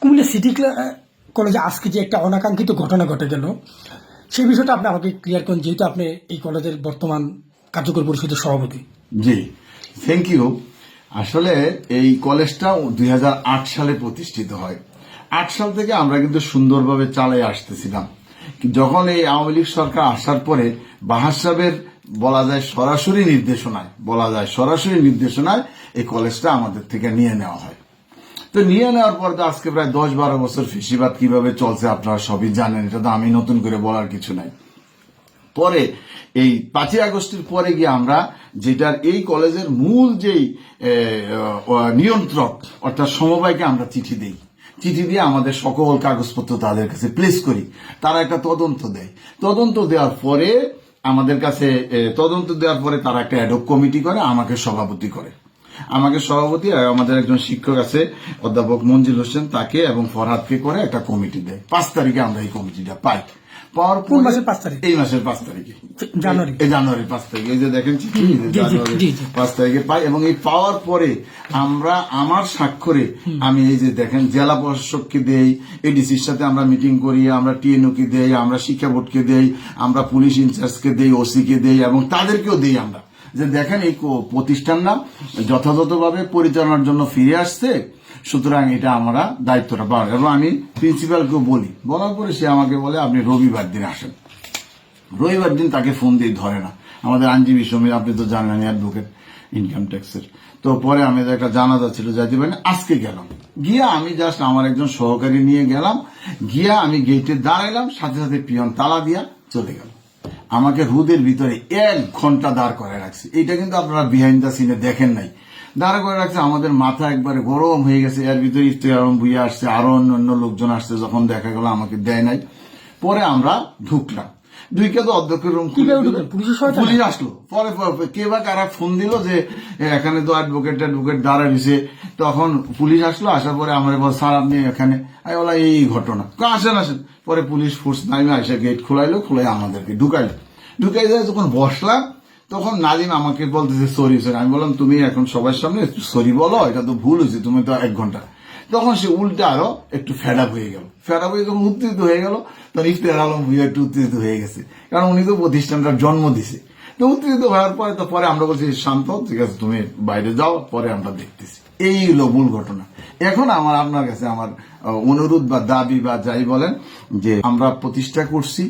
Comilla city কলেজে আজকে যে একটা অনাকাঙ্ক্ষিত ঘটনা ঘটে গেল সেই বিষয়টা আপনি আমাকে ক্লিয়ার করেন, যেহেতু আপনি এই কলেজের বর্তমান কার্যকর পরিষদের সভাপতি। জি থ্যাংক ইউ আসলে এই কলেজটা দুই হাজার আট সালে প্রতিষ্ঠিত হয়। আট সাল থেকে আমরা কিন্তু সুন্দরভাবে চালাই আসতেছিলাম। যখন এই আওয়ামী লীগ সরকার আসার পরে বাহার সাহেবের বলা যায় সরাসরি নির্দেশনায়, বলা যায় সরাসরি নির্দেশনায় এই কলেজটা আমাদের থেকে নিয়ে নেওয়া হয়। তো নিয়ে নেওয়ার পর তো আজকে প্রায় দশ বারো বছর ফিসিবাদ কীভাবে চলছে আপনারা সবই জানেন, এটা তো আমি নতুন করে বলার কিছু নাই। পরে এই পাঁচই আগস্টের পরে গিয়ে আমরা যেটার এই কলেজের মূল যেই নিয়ন্ত্রক অর্থাৎ সমবায়কে আমরা চিঠি দেই। চিঠি দিয়ে আমাদের সকল কাগজপত্র তাদের কাছে প্লেস করি। তারা একটা তদন্ত দেয়। তদন্ত দেওয়ার পরে আমাদের কাছে তদন্ত দেওয়ার পরে তারা একটা অ্যাডক কমিটি করে, আমাকে সভাপতি করে। আমাকে সভাপতি আর আমাদের একজন শিক্ষক আছে, অধ্যাপক মঞ্জিল হোসেন, তাকে এবং ফরহাদকে করে একটা কমিটি দেয়। পাঁচ তারিখে আমরা এই কমিটিটা পাই। পাওয়ার কোন মাসের পাঁচ তারিখ? এই মাসের পাঁচ তারিখে জানুয়ারি। এই জানুয়ারি পাঁচ তারিখে এই যে দেখেন চিঠি এই যে জি, জি, জানুয়ারি জি, জি। পাঁচ তারিখে পাই এবং এই পাওয়ার পরে আমরা আমার স্বাক্ষরে আমি এই যে দেখেন জেলা প্রশাসককে দেই এডিসির সাথে আমরা মিটিং করি আমরা টিএনও কে দেই আমরা শিক্ষা বোর্ডকে দেই আমরা পুলিশ ইনচার্জকে দেই ওসি কে দেই এবং তাদেরকেও দেই আমরা যে দেখেন এই কো- প্রতিষ্ঠানটা যথাযথভাবে পরিচালনার জন্য ফিরে আসছে সুতরাং এটা আমরা দায়িত্বটা পাওয়া এবং আমি প্রিন্সিপালকেও বলি, বলার পরে সে আমাকে বলে, আপনি রবিবার দিন আসেন। রবিবার দিন তাকে ফোন দিয়ে ধরে না। আমাদের আইনজীবী সমীর আপনি তো জানেন অ্যাডভোকেট ইনকাম ট্যাক্সের তো পরে আমি একটা জানাজা ছিল, যাইতে পারি আজকে গেলাম। গিয়া আমি জাস্ট আমার একজন সহকারী নিয়ে গেলাম। গিয়া আমি গেটে দাঁড়াইলাম, সাথে সাথে পিয়ন তালা দিয়া চলে গেল। আমাকে রুদের ভিতরে এক ঘণ্টা দাঁড় করে রাখছে। এটা কিন্তু আপনারা বিহাইন্ড দ্য সিনে দেখেন নাই। দাঁড় করে রাখছে আমাদের মাথা একবারে গরম হয়ে গেছে। এর ভিতরে ইফতেখার আলম আসছে আরও অন্য অন্য লোকজন আসছে যখন দেখা গেল আমাকে দেয় নাই। পরে আমরা ঢুকলাম। ঢুকে তো অধ্যক্ষের রুম? পুলিশ আসলো। পরে পরে কে বা কারা ফোন দিল যে এখানে তো অ্যাডভোকেট অ্যাডভোকেট দাঁড়া দিছে তখন পুলিশ আসলো আসার পরে আমার বল স্যার আপনি এখানে আমি বলা এই ঘটনা। আসেন আসেন। পরে পুলিশ ফোর্স নামে এসে গেট খোলাইলো খোলাই আমাদেরকে ঢুকাইলো। ঢুকাই যায় যখন বসলাম তখন নাদিম আমাকে বলতেছে, সরি সরি। আমি বললাম, তুমি এখন সবার সামনে সরি বলো, এটা তো ভুল হয়েছে, তুমি তো এক ঘণ্টা। তখন সে উল্টা আরও একটু ফেড আপ হয়ে গেল। ফেড আপ হয়ে যখন উত্তেজিত হয়ে গেল তখন ইফতেখার আলম ভুইয়া একটু উত্তেজিত হয়ে গেছে, কারণ উনি তো প্রতিষ্ঠানটার জন্ম দিছে। তো উত্তেজিত হওয়ার পরে তো, পরে আমরা বলছি, শান্ত, ঠিক আছে, তুমি বাইরে যাও, পরে আমরা দেখতেছি। এই হলো মূল ঘটনা। এখন আমার, আপনার কাছে আমার অনুরোধ বা দাবি বা যাই বলেন, যে আমরা প্রতিষ্ঠা করছি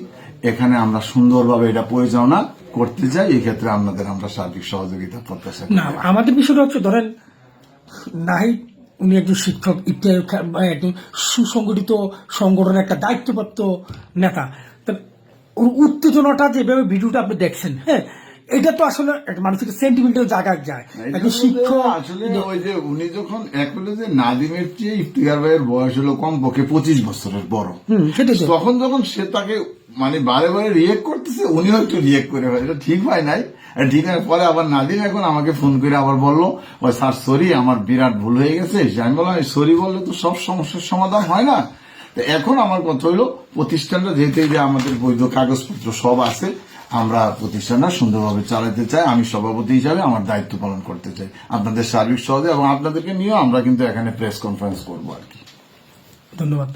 এখানে আমরা সুন্দরভাবে এটা পরিচালনা করতে চাই, এই ক্ষেত্রে আপনাদের আমরা সার্বিক সহযোগিতা করতে না, আমাদের বিষয়টা হচ্ছে, ধরেন নাহি উনি একজন শিক্ষক ইত্যাদি একজন সুসংগঠিত সংগঠনের একটা দায়িত্বপ্রাপ্ত নেতা। উত্তেজনাটা যেভাবে ভিডিওটা আপনি দেখছেন হ্যাঁ এটা তো আসলে মানুষের সেন্টিমেন্টাল জায়গায় যায়। একজন শিক্ষক আসলে ওই যে উনি যখন এক হলো যে নাদিমের চেয়ে ইফতিকার ভাইয়ের বয়স হলো কম পক্ষে পঁচিশ বছরের বড়। তখন যখন সে তাকে মানে বারে বারে রিয়েক্ট করতেছে উনিও একটু রিয়েক্ট করে হয় এটা ঠিক হয় নাই। ঠিক হয় পরে আবার নাদিম এখন আমাকে ফোন করে আবার বলল ও স্যার সরি আমার বিরাট ভুল হয়ে গেছে। আমি বললাম সরি বললে তো সব সমস্যার সমাধান হয় না। তো এখন আমার কথা হইল প্রতিষ্ঠানটা যেহেতু যে আমাদের বৈধ কাগজপত্র সব আছে আমরা প্রতিষ্ঠানটা সুন্দরভাবে চালাতে চাই আমি সভাপতি হিসাবে আমার দায়িত্ব পালন করতে চাই। আপনাদের সার্বিক সহজে এবং আপনাদেরকে নিয়েও আমরা কিন্তু এখানে প্রেস কনফারেন্স করব আর কি। ধন্যবাদ।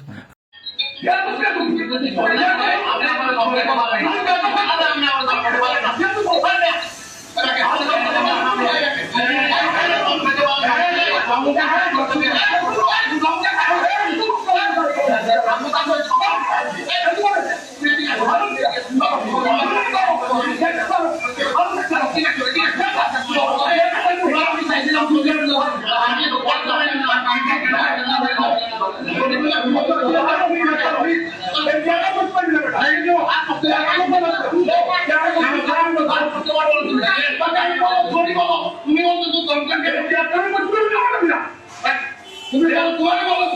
তুমি বলো তোমার বলো